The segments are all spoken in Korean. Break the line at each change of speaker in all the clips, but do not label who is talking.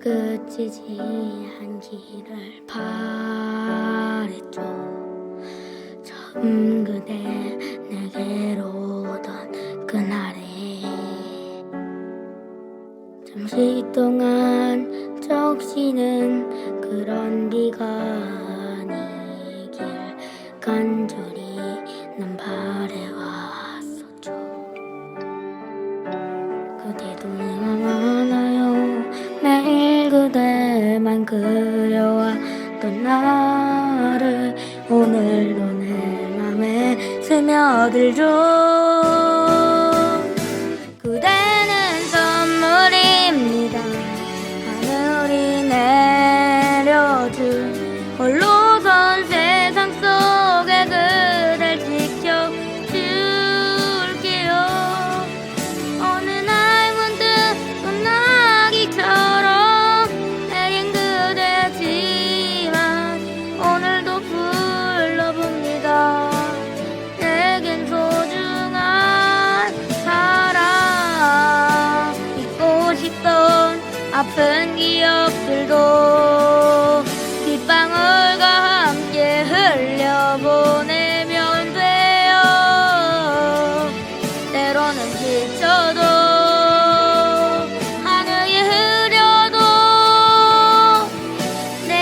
끝이지 않기를 바랬죠. 처음 그대 내게로 오던 그날에 잠시 동안 적시는 그런 아니길 간절히 난 바래왔 그려왔던 나를 오늘도 내 맘에 스며들죠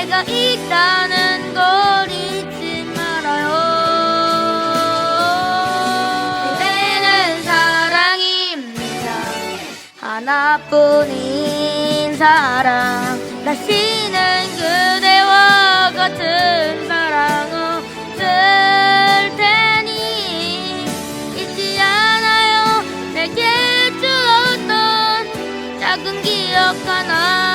내가 있다는 걸 잊지 말아요. 그대는 사랑입니다. 하나뿐인 사랑. 다시는 그대와 같은 사랑 없을 테니. 잊지 않아요. 내게 주었던 작은 기억 하나